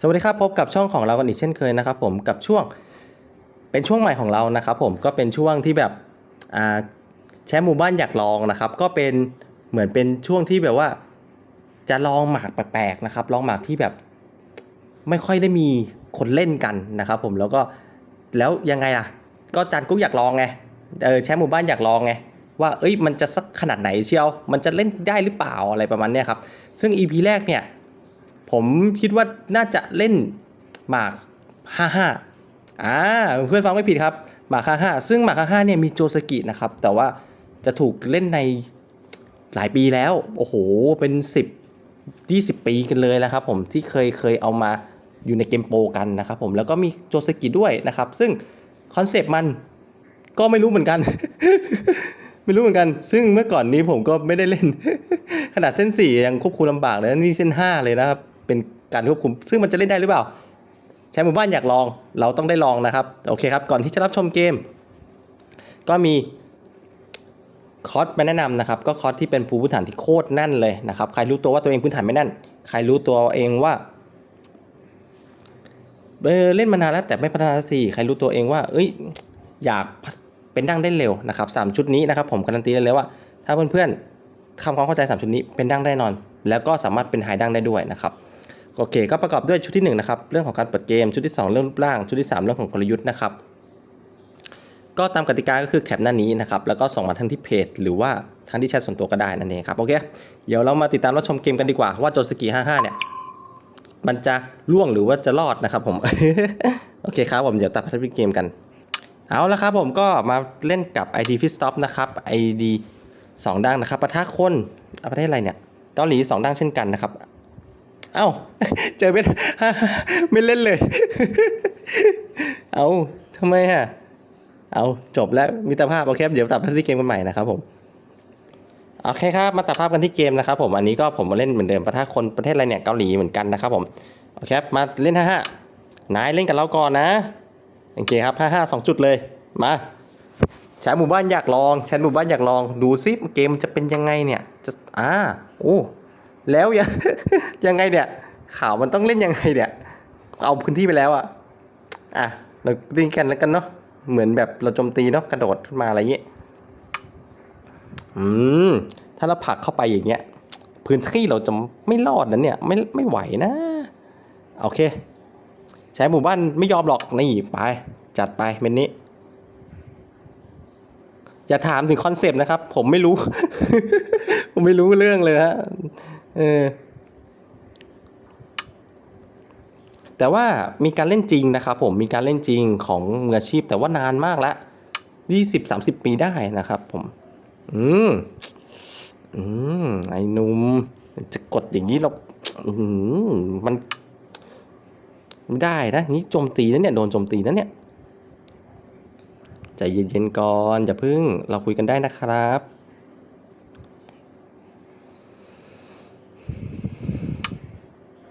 สวัสดีครับพบกับช่องของเรากันอีกเช่นเคยนะครับผมกับช่วงเป็นช่วงใหม่ของเรานะครับผมก็เป็นช่วงที่แบบอ่าแชมป์หมู่บ้านอยากลองนะครับ ก็เป็นเหมือนเป็นช่วงที่แบบว่าจะลองหมากแปลกๆนะครับ ลองหมากที่แบบไม่ค่อยได้มีคนเล่นกันนะครับ ผมแล้วก็แล้วยังไงล่ะ ก็จันกุ๊กอยากลองไงเออแชมป์หมู่บ้านอยากลองไงว่าเอ้ยมันจะสักขนาดไหนเชียว มันจะเล่นได้หรือเปล่าอะไรประมาณเนี้ยครับซึ่ง EP แรกเนี่ย ผมคิดว่าน่าจะเล่นหมาก55อ่าเพื่อนฟังไม่ผิดครับหมาก55ซึ่งหมาก55เนี่ยมีโจสกินะครับ แต่ว่าจะถูกเล่นในหลายปีแล้ว โอ้โห เป็น 10 20 ปีกันเลยแล้วครับผมที่เคยเคยเอามาอยู่ในเกมโปรกันนะครับผมแล้วก็มีโจสกิด้วยนะครับ ซึ่งคอนเซปต์มันก็ไม่รู้เหมือนกัน ไม่รู้เหมือนกัน ซึ่งเมื่อก่อนนี้ผมก็ไม่ได้เล่น ขนาดเส้นสี่ยังควบคุมลำบากเลยนี่เส้นห้าเลยนะครับ เป็นการควบคุม ซึ่งมันจะเล่นได้หรือเปล่าใช้หมู่บ้านอยากลอง เราต้องได้ลองนะครับ โอเคครับ ก่อนที่จะรับชมเกม ก็มีคอร์สมาแนะนำนะครับ ก็คอร์สที่เป็นภูมิพื้นฐานที่โคตรแน่นเลยนะครับ ใครรู้ตัวว่าตัวเองพื้นฐานไม่แน่น ใครรู้ตัวเองว่าเออเล่นมานานแล้วแต่ไม่พัฒนาสักทีใครรู้ตัวเองว่า เอ้ย อยากเป็นดั้งได้เร็วนะครับสามชุดนี้นะครับ ผมการันตีได้เลยว่า ถ้าเพื่อนๆทำความเข้าใจสามชุดนี้เป็นดั้งได้นอน แล้วก็สามารถเป็นไฮดั้งได้ด้วยนะครับ โอเค ก็ประกอบด้วยชุดที่1นะครับเรื่องของการเปิดเกมชุดที่ 2 เรื่องรูปร่างชุดที่ 3 เรื่องของกลยุทธ์นะครับ ก็ตามกติกาก็คือแคปหน้านี้นะครับแล้วก็ส่งมาทั้งที่เพจ หรือว่าทั้งที่แชทส่วนตัวก็ได้นั่นเองครับโอเคเดี๋ยวเรามาติดตามรับชมเกมกันดีกว่าว่าโจสกิ55 เนี่ยมันจะล่วงหรือว่าจะรอดนะครับผมโอเคครับผมเดี๋ยวตัดพัฒนาเกมกัน เอาละครับผมก็มาเล่นกับ ID f i Stop นะครับ ID 2ดังนะครับปะทะคนประเทศอะไรเนี่ยเกาหลี2ดังเช่นกันนะครับ เอ้า เจอไม่ไม่เล่นเลย เอาทำไมฮะเอาจบแล้วมิตรภาพโอเคคบเดี๋ยวตัดภาพที่เกมกันใหม่นะครับผมโอเคครับมาตัดภาพกันที่เกมนะครับผมอันนี้ก็ผมมาเล่นเหมือนเดิมประทะคนประเทศอะไรเนี่ยเกาหลีเหมือนกันนะครับผมโอเคคบมาเล่นห้าห้านายเล่นกับเราก่อนนะโอเคครับห้าห้าสองจุดเลยมาใช้หมู่บ้านอยากลองใช้หมู่บ้านอยากลองดูซิเกมมันจะเป็นยังไงเนี่ยจะอ่าโอ้ แล้วยังยังไงเนี่ยข่าวมันต้องเล่นยังไงเนี่ย เอาพื้นที่ไปแล้วอะอะเราเล่นกันแล้วกันเนาะเหมือนแบบเราโจมตีเนาะกระโดดขึ้นมาอะไรเงี้ยอืมถ้าเราผลักเข้าไปอย่างเงี้ย พื้นที่เราจะไม่รอดนะเนี่ย ไม่ไม่ไหวนะ โอเค ใช้หมู่บ้านไม่ยอมหรอกนี่ไป จัดไปเมนนี้อย่าถามถึงคอนเซปต์นะครับ ผมไม่รู้ ผมไม่รู้เรื่องเลยฮะ เออ แต่ว่ามีการเล่นจริงนะครับผมมีการเล่นจริงของมืออาชีพ แต่ว่านานมากละยี่สิบสามสิบปีได้นะครับ ผม อืม อืม ไอ้นุ่มจะกดอย่างนี้เราอืมมันไม่ได้นะนี่โจมตีนะเนี่ยโดนโจมตีนะเนี่ยใจเย็นๆก่อนอย่าพึ่งเราคุยกันได้นะครับ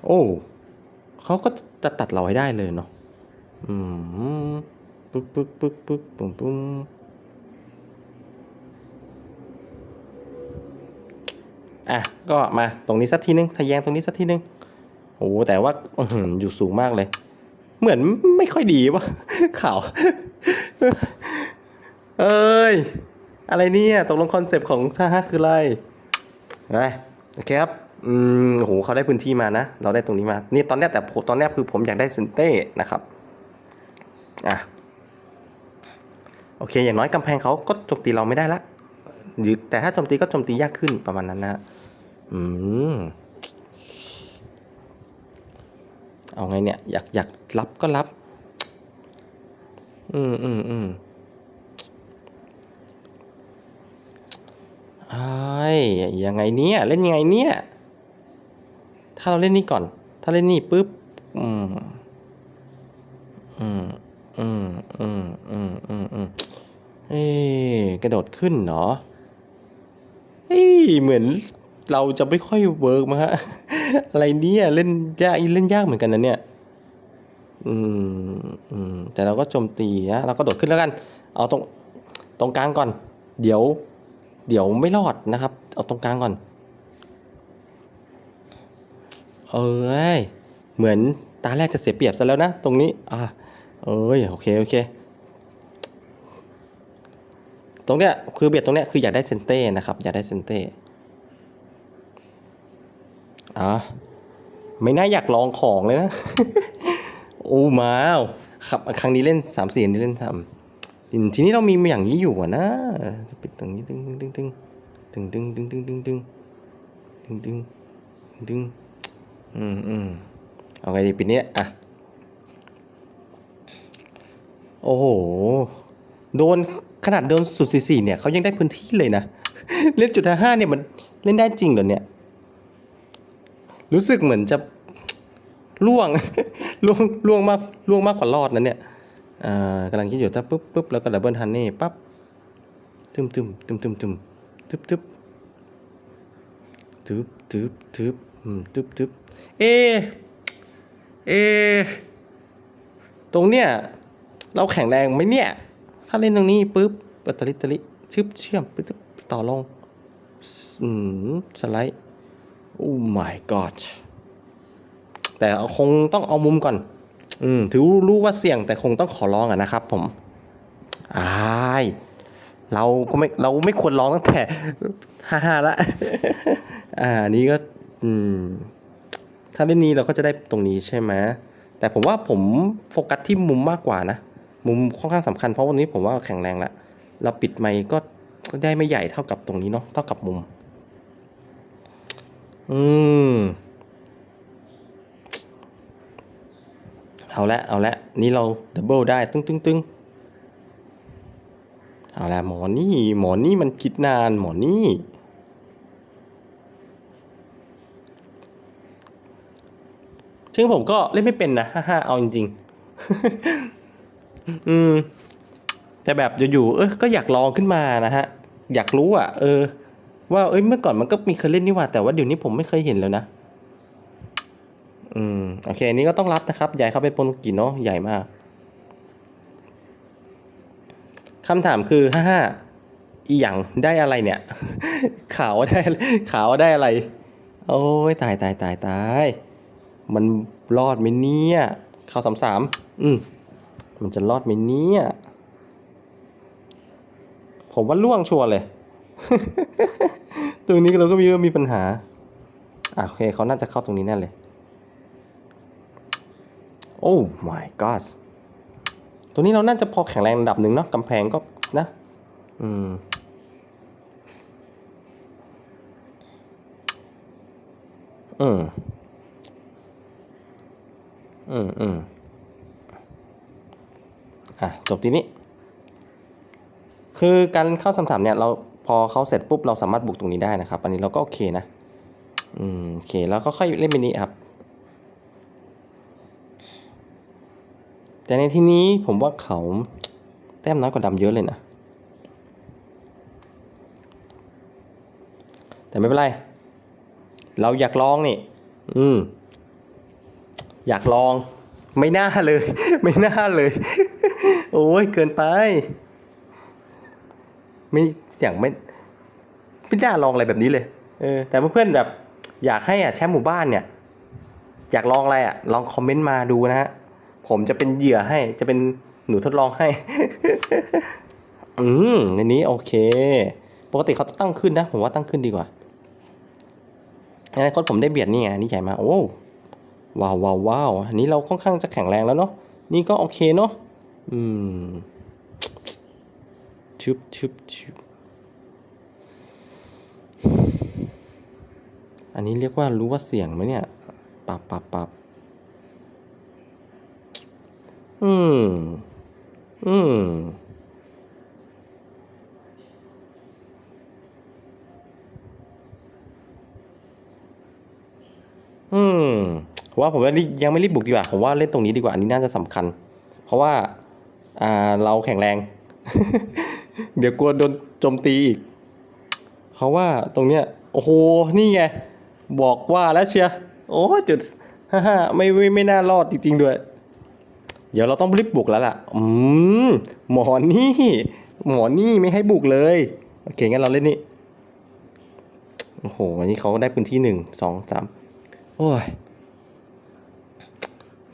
โอ้เขาก็จะตัดเราให้ได้เลยเนาะอืมปึ๊กปึ๊กปึ๊กปึ๊กปุ้มปุ้มอะ ก็มาตรงนี้สักทีนึงทะแยงตรงนี้สักทีนึงโอ้แต่ว่าอืออยู่สูงมากเลย เหมือนไม่ค่อยดีวะข่าวเอ้ย อะไรเนี่ย ตกลงคอนเซปต์ของท่าห้าคืออะไรไปโอเคครับ อืมโหเขาได้พื้นที่มานะ เราได้ตรงนี้มา นี่ตอนเนี้ยแต่ผมตอนเนี้ยคือผมอยากได้ซินเต้นะครับ อะ โอเค อย่างน้อยกำแพงเขาก็โจมตีเราไม่ได้ละหรือแต่ถ้าโจมตีก็โจมตียากขึ้นประมาณนั้นนะอืม เอาไงเนี่ย อยากอยากรับก็รับ อืมอืมอืมไอ้ยยังไงเนี่ย เล่นยังไงเนี่ย ถ้าเราเล่นนี่ก่อน ถ้าเล่นนี่ปุ๊บ อืม อืม อืม อืม อืม อืม อืม เอ้ยกระโดดขึ้นเนาะเฮ้ยเหมือนเราจะไม่ค่อยเวิร์กมั้งฮะ อะไรเนี่ยเล่นยากเล่นยากเหมือนกันนะเนี่ย อืม อืม แต่เราก็โจมตีนะ เราก็โดดขึ้นแล้วกัน เอาตรง ตรงกลางก่อน เดี๋ยว เดี๋ยวไม่รอดนะครับ เอาตรงกลางก่อน เอ้ยเหมือนตาแรกจะเสียเปรียบซะแล้วนะ ตรงนี้ อ่าเอ้ยโอเคโอเค ตรงเนี้ยคือเบียดตรงเนี้ยคืออยากได้เซนเต้นะครับ อยากได้เซนเต้อ่าไม่น่าอยากลองของเลยนะโอ้มาวครับครั้งนี้เล่นสามสี่นนี้เล่นสามทีนี้เรามีอย่างนี้อยู่อะนะจะปิดตรงนี้ตึงตึงตึงตึงตึงตึงตึงตึงตึงตึงตึงตึงตึง อืมอืมเอาไงดีปิดเนี้อะ โอ้โห โดนขนาดโดนสุดสี่สี่เนี่ยเขายังได้พื้นที่เลยนะ เล่นจุดห้าเนี่ยมันเล่นได้จริงเหรอเนี่ย รู้สึกเหมือนจะล่วงล่วงล่วงมากล่วงมากกว่ารอดนะเนี่ยอ่ากำลังคิดอยู่ถ้าปุ๊บปุ๊บแล้วก็ดับเบิลฮันนี่ปั๊บตึมตึมตึมตึมตึมตึบตึบตึบตึบตึบ อืมตึบตึบเอ เอ ตรงเนี้ย เราแข็งแรงไหมเนี่ย ถ้าเล่นตรงนี้ปุ๊บปัตลิตลิชึบเชื่อมปึ๊บต่อลง อืม สไลด์ โอ้ my god แต่คงต้องเอามุมก่อน อืม ถือรู้ว่าเสี่ยงแต่คงต้องขอร้องอะนะครับผมอายเราก็ไม่ เราไม่ควรร้องตั้งแต่ฮ่าฮ่าละ อ่า นี้ก็ อืม ถ้าเล่นนี้เราก็จะได้ตรงนี้ใช่ไหมแต่ผมว่าผมโฟกัสที่มุมมากกว่านะ มุมค่อนข้างสำคัญเพราะวันนี้ผมว่าแข็งแรงล้วเราปิดไมค์ก็ก็ได้ไม่ใหญ่เท่ากับตรงนี้เนาะเท่ากับมุม อืม เอาละเอาละนี่เราดับเบิลได้ตึ้งตึ้งตึ้งเอาละหมอนี่ หมอนี่มันคิดนานหมอนี่ ซึ่งผมก็เล่นไม่เป็นนะฮ่าฮ่าเอาจริงๆ อืม แต่แบบอยู่ๆเออก็อยากลองขึ้นมานะฮะ อยากรู้อะ เออ ว่าเอ้ยเมื่อก่อนมันก็มีเคยเล่นนี่หว่าแต่ว่าเดี๋ยวนี้ผมไม่เคยเห็นแล้วนะอืมโอเคอันนี้ก็ต้องรับนะครับ ใหญ่เข้าไปปนกิเนาะใหญ่มากคำถามคือฮ่าฮ่าอีหยังได้อะไรเนี่ย ขาวได้ขาวได้อะไร โอ้ยตายตายตายตาย มันรอดไหมเนี่ยเข้าสามสามอืมมันจะรอดไหมเนี่ย ผมว่าล่วงชัวร์เลย ตรงนี้เราก็มีเริ่มมีปัญหาอะโอเคเขาน่าจะเข้าตรงนี้แน่เลย โอ้ my god ตัวนี้เราน่าจะพอแข็งแรงระดับหนึ่งเนาะกำแพงก็นะ อืมอืม อืมอืมอะจบทีนี้ คือการเข้าสามสามเนี่ยเราพอเขาเสร็จปุ๊บเราสามารถบุกตรงนี้ได้นะครับ อันนี้เราก็โอเคนะ อืมโอเค แล้วก็ค่อยเล่นไปนี้ครับ แต่ในที่นี้ผมว่าเขาแต้มน้อยกว่าดำเยอะเลยนะ แต่ไม่เป็นไร เราอยากลองนี่ อืม อยากลอง ไม่น่าเลย ไม่น่าเลย โอ้ยเกินไป ไม่อย่างไม่ไม่น่าลองอะไรแบบนี้เลย เออ แต่เพื่อนๆแบบ อยากให้อะแชมป์หมู่บ้านเนี่ย อยากลองอะไรอะ ลองคอมเมนต์มาดูนะฮะ ผมจะเป็นเหยื่อให้ จะเป็นหนูทดลองให้ อืมในนี้โอเค ปกติเขาต้องตั้งขึ้นนะ ผมว่าตั้งขึ้นดีกว่าในอนาคตผมได้เบียดนี่ไงนี่ใหญ่มา โอ้ ว้าวว้าวว้าวอันนี้เราค่อนข้างจะแข็งแรงแล้วเนาะนี่ก็โอเคเนาะอืมชึบชึบชึบอันนี้เรียกว่ารู้ว่าเสียงไหมเนี่ยปับปับปับอืม อืม อืม ผมว่าผมว่ายังไม่รีบบุกดีกว่า ผมว่าเล่นตรงนี้ดีกว่า อันนี้น่าจะสำคัญ เพราะว่าอ่าเราแข็งแรง เดี๋ยวกลัวโดนโจมตีอีก เพราะว่าตรงเนี้ย โอ้โห นี่ไง บอกว่าแล้วเชียโอ้จุดฮ่าฮ่าไม่ไม่ไม่น่ารอดจริงๆด้วย เดี๋ยวเราต้องรีบบุกแล้วล่ะ อืม หมอนี่ หมอนี่ไม่ให้บุกเลย โอเค งั้นเราเล่นนี่ โอ้โหอันนี้เขาได้พื้นที่หนึ่ง สอง สาม โอ้ย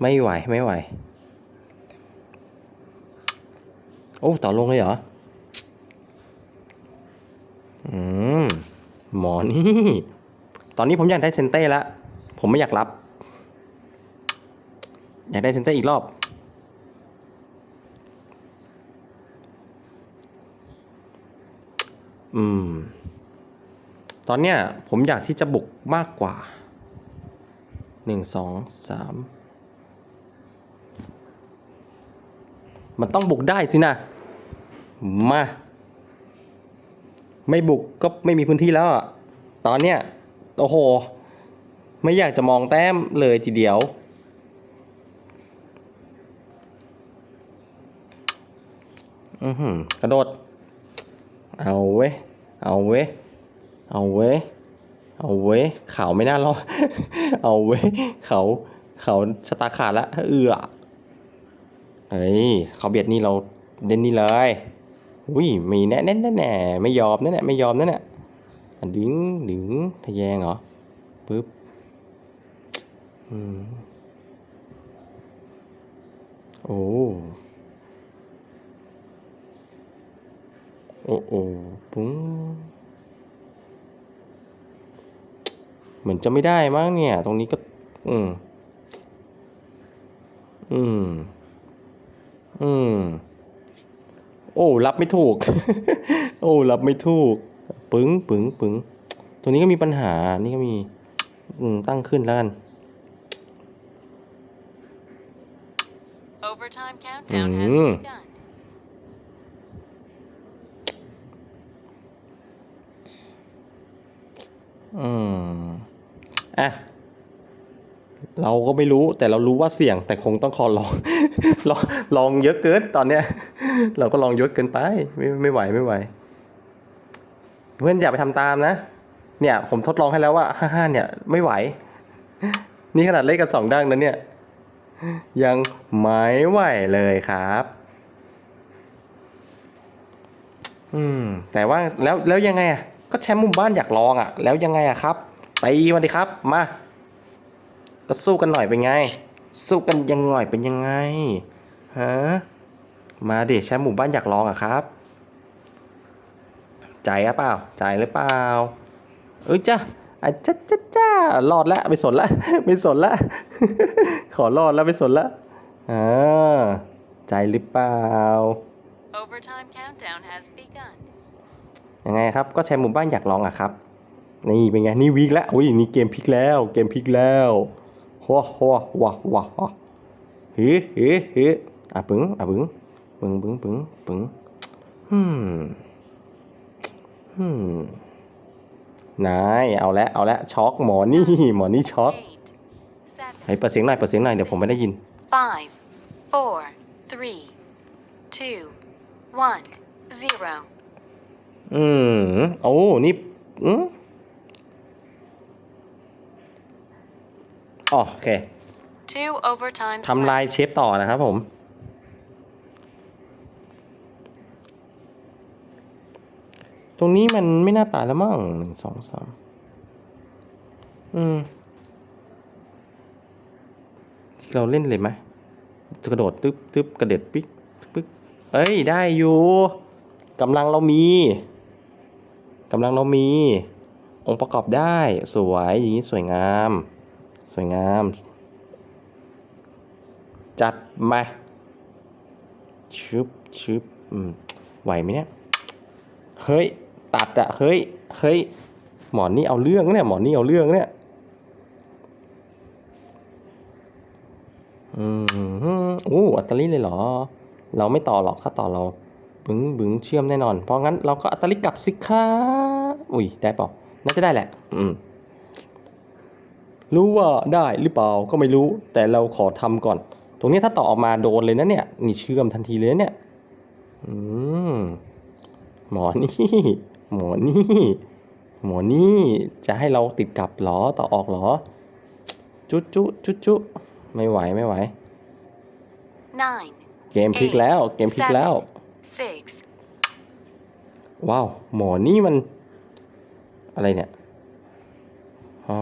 ไม่ไหวไม่ไหว โอ้ต่อลงเลยเหรอ อืม หมอนี่ ตอนนี้ผมอยากได้เซนเต้ละผมไม่อยากรับ อยากได้เซนเต้อีกรอบอืม ตอนเนี้ยผมอยากที่จะบุกมากกว่าหนึ่งสองสาม มันต้องบุกได้สินะ มา ไม่บุกก็ไม่มีพื้นที่แล้วอะตอนเนี้ย โอ้โห ไม่อยากจะมองแต้มเลยทีเดียว อือหือกระโดด เอาเว้ย เอาเว้ย เอาเว้ย เอาเว้ย เขาไม่น่ารอด เอาเว้ย เขา เขาชะตาขาดละ เอือ เฮ้ยเขาเบียดนี่เราเด่นนี่เลยอุ้ยมีแน่แน่แน่แน่ไม่ยอมแน่แน่ไม่ยอมแน่แน่อะดึงดึงทะแยงเหรอปึ๊บอืมโอ้โอ้โอ้ปุ้งเหมือนจะไม่ได้มั้งเนี่ย ตรงนี้ก็ อืมอืม อืม โอ้รับไม่ถูก โอ้รับไม่ถูก ปึ้งปึ้งปึ้งตัวนี้ก็มีปัญหา นี่ก็มี อืม ตั้งขึ้นแล้วกัน Overtime countdown has Mm. begun. อืม อะ เราก็ไม่รู้แต่เรารู้ว่าเสี่ยงแต่คงต้องขอลองลองลองเยอะเกินตอนเนี้ย เราก็ลองเยอะเกินไปไม่ไม่ไหวไม่ไหว เพื่อนอย่าไปทำตามนะ เนี่ย ผมทดลองให้แล้วว่าห้าห้าเนี่ย ไม่ไหว นี่ขนาดเล่นกันสองดังนั้นเนี่ย ยังไม่ไหวเลยครับ อืม แต่ว่าแล้วแล้วยังไงอะก็แชมป์มู่บ้านอยากลองอะ แล้วยังไงอะครับตีมาดิครับมา ก็สู้กันหน่อยเป็นไง สู้กันยังหน่อยเป็นยังไงฮะมาดิแชมป์หมู่บ้านอยากลองอะครับ ใจอะเปล่า ใจหรือเปล่าเอ้ยจ้าอะจ้าจ้าจ้ารอดแล้วไม่สนละไม่สนละขอรอดแล้วไม่สนละอ่าใจหรือเปล่า Overtime countdown has begun. ยังไงครับก็แชร์หมู่บ้านอยากลองอะครับ นี่เป็นไงนี่วีคแล้วอุ้ยนี่เกมพลิกแล้ว เกมพลิกแล้ว ว้าว้าว้าว้าว้าฮือฮือฮืออะปึ้งอะปึ้งปึ้งปึ้งปึ้งปึ้งฮึมฮึมนายเอาละเอาละช็อกหมอนี่หมอนี่ช็อก Eight, seven, ให้เปิดเสียงหน่อยเปิดเสียงหน่อยเดี๋ยวผมไม่ได้ยิน five, four, three, two, one, zero. อืมโอ้นี่อืมอ๋อ โอเค Two overtimes ทำลาย left. เชฟต่อนะครับผม ตรงนี้มันไม่น่าตายแล้วมั้งหนึ่งสองสามอืม ที่เราเล่นเลยไหมจะกระโดดตึ๊บตึ๊บกระเด็ดปิ๊กปึ๊กเอ้ย ได้อยู่กำลังเรามีกำลังเรามี องค์ประกอบได้สวยอย่างนี้สวยงาม สวยงาม จัดมาชึบชึบอืมไหวไหมเนี่ย เฮ้ย ตัดอะเฮ้ย เฮ้ย หมอนี่เอาเรื่องเนี่ย หมอนี่เอาเรื่องเนี่ย อืมโอ้อัตตลิเลยเหรอ เราไม่ต่อหรอก ถ้าต่อเรา บึ้งบึ้งเชื่อมแน่นอน เพราะงั้นเราก็อัตตลิกลับสิครับ อุ้ย ได้ปล่าน่าจะได้แหละ อืม รู้ว่าได้หรือเปล่าก็ไม่รู้ แต่เราขอทำก่อน ตรงนี้ถ้าต่อออกมาโดนเลยนะเนี่ย นี่เชื่อมทันทีเลยนะเนี่ย อืม หมอนี่ หมอนี่ หมอนี่ จะให้เราติดกลับเหรอ ต่อออกเหรอ จุ๊จุ๊จุ๊จุ๊ไม่ไหวไม่ไหว Nine, เกมพลิกแล้ว เกมพลิกแล้ว six, ว้าว หมอนี่มัน อะไรเนี่ย ฮะ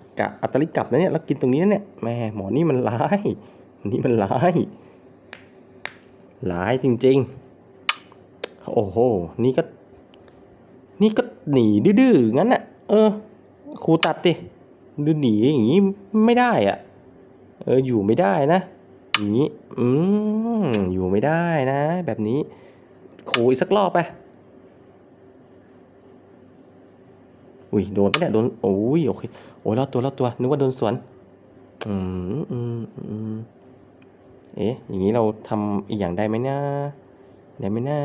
กะอัตลิกับนะเนี่ยแล้วกินตรงนี้นะเนี่ยแม่หมอนี่มันร้ายหมอนี่มันร้ายร้ายจริง ๆ โอ้โห นี่ก็ นี่ก็หนีดื้อๆงั้นน่ะ เออครูตัดดิดูหนีอย่างนี้ไม่ได้อะ เอออยู่ไม่ได้นะอย่างนี้ อืมอยู่ไม่ได้นะ แบบนี้ขูอีกสักรอบไป อุ้ยโดนปะเนี่ยโดนโอ้ยโอเคโอ้ยรอดตัวรอดตัวนึกว่าโดนสวนอืมอืมอืมเอ๊ะอย่างนี้เราทำอีกอย่างได้ไหมนะได้ไหมนะ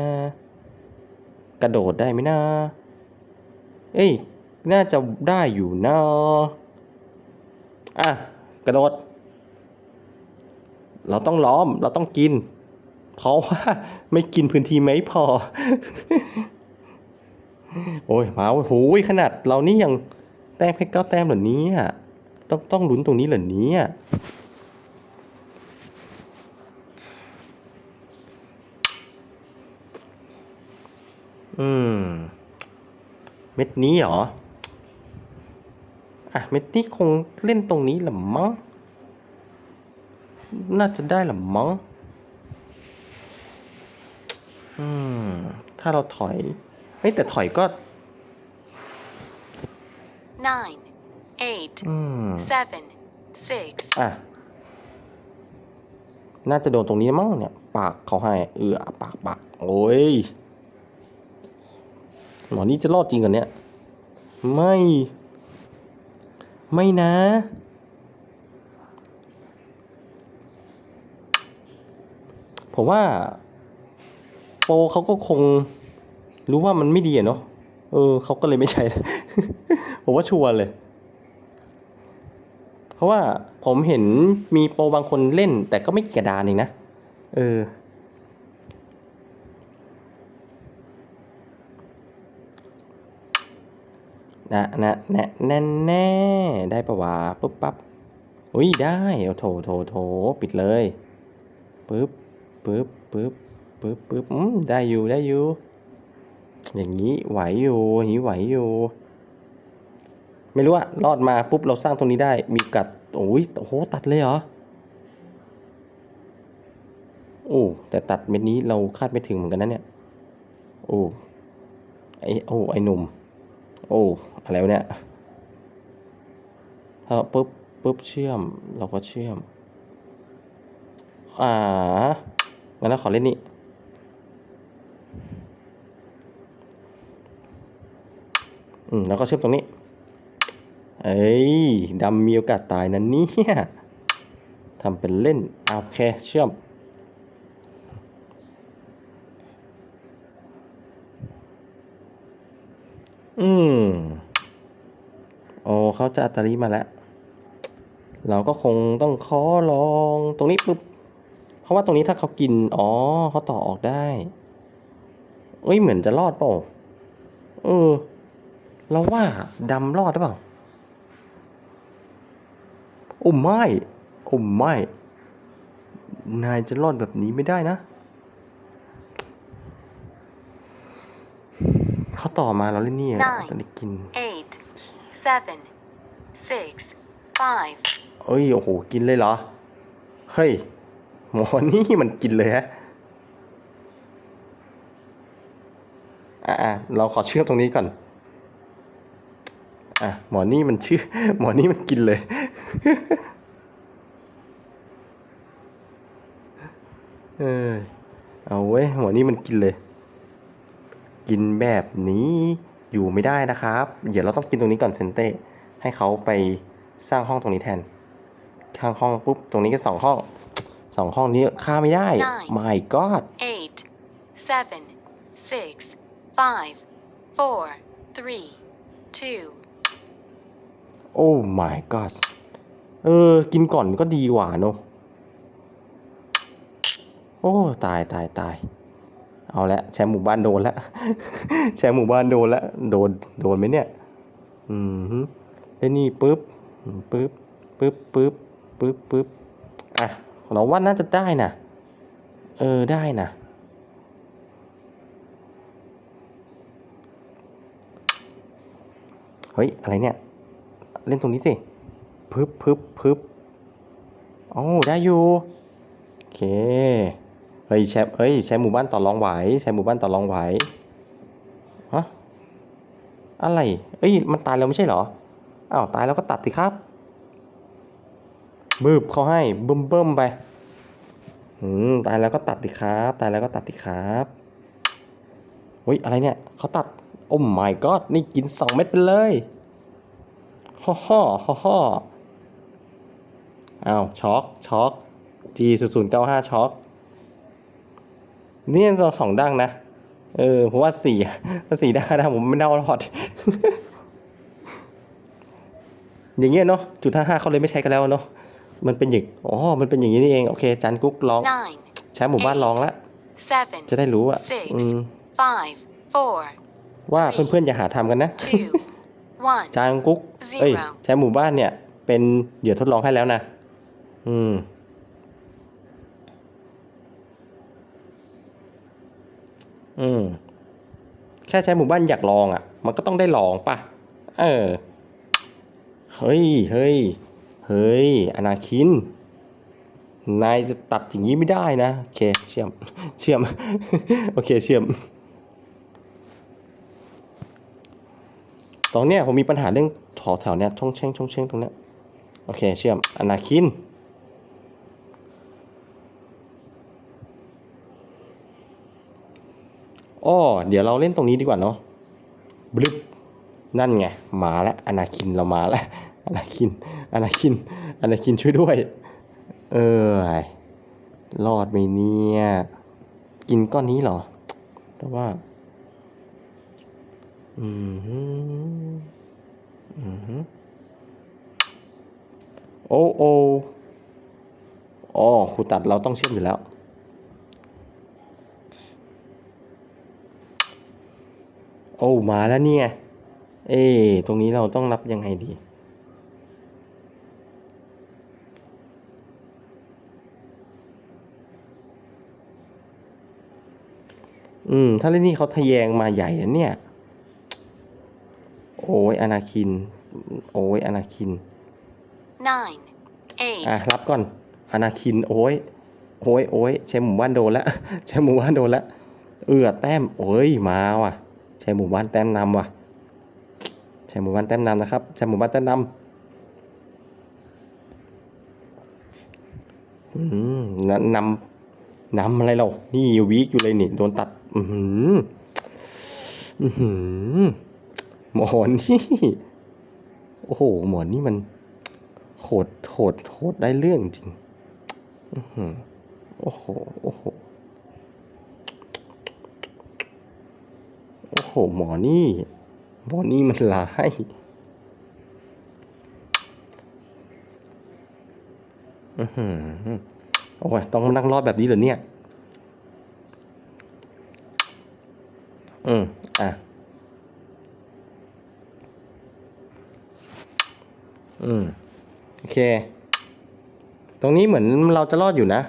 กระโดดได้ไหมนะเอ้ยน่าจะได้อยู่นะอะกระโดด เราต้องล้อมเราต้องกิน เพราะว่าไม่กินพื้นที่ไม่พอ โอ้ยมาโอ้โหขนาดเรานี่ยังแต้มแค่เก้าแต้มเหรอเนี้ต้องต้องลุ้นตรงนี้เหรอเนี้อืม เม็ดนี้เหรอ อะ เม็ดนี้คงเล่นตรงนี้แหละมั้ง น่าจะได้แหละมั้ง อืม ถ้าเราถอย ฮ้ยแต่ถอยก็ nine, eight, อืม seven, six, อะ น่าจะโดนตรงนี้มั้งเนี่ย ปากเขาให้ เอือปากปากโอ้ย หมอนี่จะรอดจริงกันเนี่ย ไม่ ไม่นะ ผมว่า โปรเขาก็คง รู้ว่ามันไม่ดีเนาะเออเขาก็เลยไม่ใช้ ผมว่าชวร์เลย เพราะว่าผมเห็นมีโปรบางคนเล่น แต่ก็ไม่กระดานเองนะ เออ นะนะนะแน่แน่ได้ปะวะปุ๊บปั๊บอุ้ยได้เอาโถโถโถปิดเลยปึ๊บปึ๊บปึ๊บปึ๊บปึ๊บอืมได้อยู่ได้อยู่ อย่างนี้ไหวอยู่อย่างนี้ไหวอยู่ไม่รู้อะรอดมาปุ๊บเราสร้างตรงนี้ได้ มีกัดโอ้ยโอ้โหตัดเลยเหรอโอ้แต่ตัดเม็ดนี้เราคาดไม่ถึงเหมือนกันนะเนี่ยโอ้ไอโอ้ไอหนุ่มโอ้อะไรวะเนี่ยถ้าปุ๊บปุ๊บเชื่อมเราก็เชื่อมอ่างั้นเราขอเล่นนี่ อืมแล้วก็เชื่อมตรงนี้ เอ้ยดำมีโอกาสตายนะเนี่ยทำเป็นเล่นอะโอเคเชื่อม อืม โอ้เขาจะอัตริมาแล้ว เราก็คงต้องขอลองตรงนี้ปุ๊บเพราะว่าตรงนี้ถ้าเขากิน อ๋อเขาต่อออกได้ เอ้ย เหมือนจะรอดเปล่าเออ เราว่าดำรอดหรือเปล่าโอ้ไม่โอ้ไม่ นายจะรอดแบบนี้ไม่ได้นะ เขาต่อมาเราเล่นนี่อะ Nine ตอนนี้กิน eight, seven, six, five, เอ้ย โอ้โห กินเลยเหรอ เฮ้ย หมอนี่มันกินเลยฮะอะๆเราขอเชื่อมตรงนี้ก่อน อะหมอนี่มันชื่อ หมอนี่มันกินเลย เออเอาเว้ยหมอนี่มันกินเลย กินแบบนี้อยู่ไม่ได้นะครับ เดี๋ยวเราต้องกินตรงนี้ก่อนเซนเต้ให้เขาไปสร้างห้องตรงนี้แทนข้างห้องปุ๊บตรงนี้ก็สองห้องสองห้องนี้ค่าไม่ได้ Nine my god eight, seven, six, five, four, three, two, โอ้ my god เออ กินก่อนก็ดีกว่าเนอะโอ้ตายตายตายเอาละแชมป์หมู่บ้านโดนละแชมป์หมู่บ้านโดนละโดนโดนไหมเนี่ยอืมแล้วนี่ปุ๊บปุ๊บปุ๊บปุ๊บปุ๊บปุ๊บอะเราว่าน่าจะได้นะเออได้นะเฮ้ย อะไรเนี่ย เล่นตรงนี้สิพึบพึบพึบโอ้ได้อยู่ โอเค เฮ้ยแชมเฮ้ยแชมหมู่บ้านต่อรองไหวแชมหมู่บ้านต่อรองไหวฮะอะไร เอ้ย มันตายแล้วไม่ใช่เหรอ อ้าว ตายแล้วก็ตัดสิครับ บึบเขาให้บึ้มเบิ้มไป อืม ตายแล้วก็ตัดดิครับ ตายแล้วก็ตัดดิครับเฮ้ย อะไรเนี่ย เขาตัด โอ้ my god นี่กินสองเม็ดไปเลย ฮ่อฮ่อฮ่อฮ่ออ้าวช็อกช็อก G 0 0 9 5ช็อกนี่เราสองดังนะ เออผมว่าสี่ถ้าสี่ดังนะผมไม่เน่ารอด อย่างเงี้ยเนาะจุดห้าห้าเขาเลยไม่ใช้กันแล้วเนาะมันเป็นอย่างอ๋อ มันเป็นอย่างนี้นี่เอง โอเคจันกุ๊กลอง nine, ใช้หมู่บ้านลองละ seven, จะได้รู้อะ Six อืม five, four, ว่าเพื่อนๆอย่าหาทำกันนะ two, one. จางกุ๊กเอ้ย Zero ใช้หมู่บ้านเนี่ย เป็นเหยื่อทดลองให้แล้วนะ อืม อืม แค่ใช้หมู่บ้านอยากลองอะ มันก็ต้องได้ลองป่ะ เออ เฮ้ย เฮ้ย เฮ้ย อนาคิน นายจะตัดอย่างนี้ไม่ได้นะ โอเค เชื่อม เชื่อม โอเค เชื่อม ตรงเนี้ยผมมีปัญหาเรื่องถอแถวเนี้ยช่องเช่งช่องเช่งตรงเนี้ยโอเคเชื่อมอนาคินอ้อเดี๋ยวเราเล่นตรงนี้ดีกว่าเนาะบลึบนั่นไงมาแล้วอนาคินเรามาแล้วอนาคินอนาคินอนาคินช่วยด้วย เออรอดไหมเนี่ย กินก้อนนี้เหรอ แต่ว่า อืมอืมโอ้โออ๋อครูตัดเราต้องเชื่อมอยู่แล้ว โอ้มาแล้วเนี่ย เอ๊ตรงนี้เราต้องนับยังไงดีอืม ถ้าเล่นนี่เขาทะแยงมาใหญ่อะเนี่ย โอ้ยอนาคิน โอ้ยอนาคิน nine, eight, อะรับก่อนอนาคิน โอ้ยโอ้ยโอ้ยใช้หมู่บ้านโดนแล้วใช้หมู่บ้านโดนแล้วเอือแต้มโอ้ยมาว่ะ ใช้หมู่บ้านแต้มนำว่ะ ใช้หมู่บ้านแต้มนำนะครับ ใช้หมู่บ้านแต้มนำอืมนนำนำอะไรเรานี่วีคอยู่เลยนี่ โดนตัด อือหืออือ หมอนนี่โอ้โห หมอนนี่มันโหดโหดโหดได้เรื่องจริงอือหือโอ้โห โอ้โห โอ้โห หมอนี่ หมอนี่มันร้ายอือหือโอ้ยต้องนั่งรอดแบบนี้เหรอเนี่ย อืมอะ อืม โอเค ตรงนี้เหมือนเราจะรอดอยู่นะ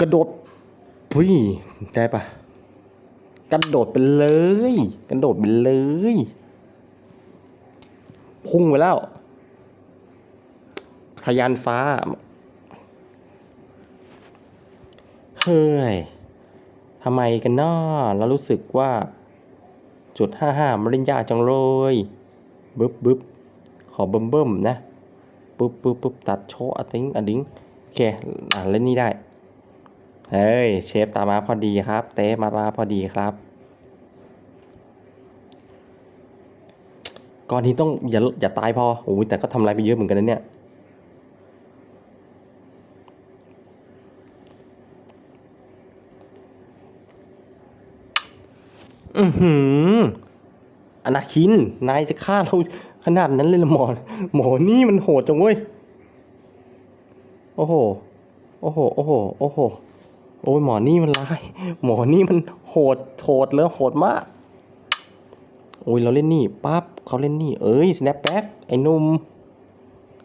กระโดดพุ้ยได้ปะกระโดดไปเลย กระโดดไปเลยพุ่งไปแล้ว ทะยานฟ้า เฮ้ย ทำไมกันนาะเรารู้สึกว่า จุดห้าห้ามันเล่นยากจังเลยบึ๊บบึ๊บขอเบิ่มเบิ่มนะปุ๊บปุ๊บปุ๊บตัดโชว์อะติ้งอะดิ้งโอเคอ่านเล่นนี่ได้ เฮ้ย เชฟตามมาพอดีครับ เต้มามาพอดีครับ ก่อนนี้ต้องอย่าอย่าตายพอโอ้ยแต่ก็ทำอะไรไปเยอะเหมือนกันนะเนี่ย อือือหืออนาคิน นายจะฆ่าเราขนาดนั้นเลยเหรอหมอ หมอนี่มันโหดจังเว้ย โอ้โห โอ้โห โอ้โห โอ้โห โอ้ยหมอนี่มันร้าย หมอนี่มันโหด โหดเลยโหดมาก โอ้ยเราเล่นนี่ปั๊บเขาเล่นนี่ เอ้ย snapback ไอ้นุ่ม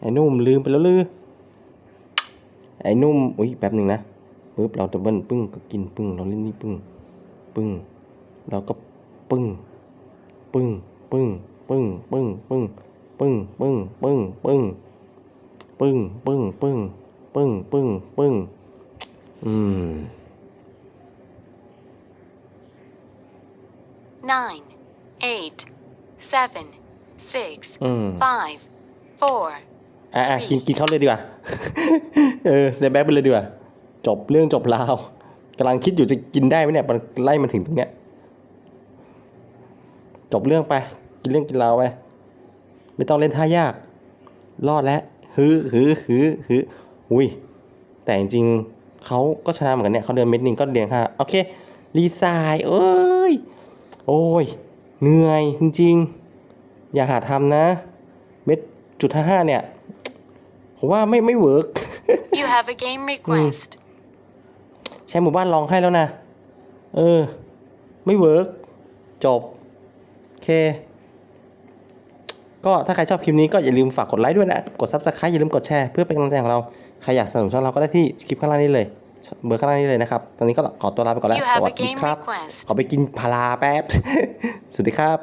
ไอ้นุ่มลืมไปแล้วลือ ไอ้นุ่ม อุ้ยแป๊บหนึ่งนะปึ๊บเราดับเบิลปึ้งก็กินปึ้งเราเล่นนี่ปึ้ง ปึ้ง เราก็ปึ้ง ปึ้ง ปึ้ง ปึ้ง ปึ้ง ปึ้ง ปึ้ง ปึ้ง ปึ้ง ปึ้ง ปึ้ง ปึ้ง ปึ้ง ปึ้ง ปึ้ง ปึ้ง อืม nine, eight, seven, six, อืม five, four, อะอะกินกินเขาเลยดีกว่า เออสแนปแบ็กไปเลยดีกว่า จบเรื่องจบราวกำลังคิดอยู่จะกินได้ไหมเนี่ยมันไล่มาถึงตรงเนี้ย จบเรื่องไป กินเรื่องกินราวไป ไม่ต้องเล่นท่ายาก รอดแล้วฮือฮือฮือฮืออุ้ย แต่จริงๆเขาก็ชนะเหมือนกันเนี่ยเขาเดินเม็ดหนึ่งก็เดียงห้าโอเค รีไซน์เอ้ย โอ้ย เหนื่อยจริงๆ อย่าหาทำนะ เม็ดจุดห้าห้าเนี่ย ผมว่าไม่ไม่เวิร์ก You have a game request. ใช้หมู่บ้านลองให้แล้วนะ เออ ไม่เวิร์กจบโอ เค ก็ถ้าใครชอบคลิปนี้ก็อย่าลืมฝากกดไลค์ด้วยนะ กด subscribe อย่าลืมกดแชร์เพื่อเป็นกำลังใจของเรา ใครอยากสนับสนุนช่องเราก็ได้ที่คลิปข้างล่างนี้เลย เบอร์ข้างล่างนี้เลยนะครับ ตอนนี้ก็ขอตัวลาไปก่อนแล้ว You ส have วั a สดี game ครับ request. ขอไปกินพาราแป๊บ สวัสดีครับ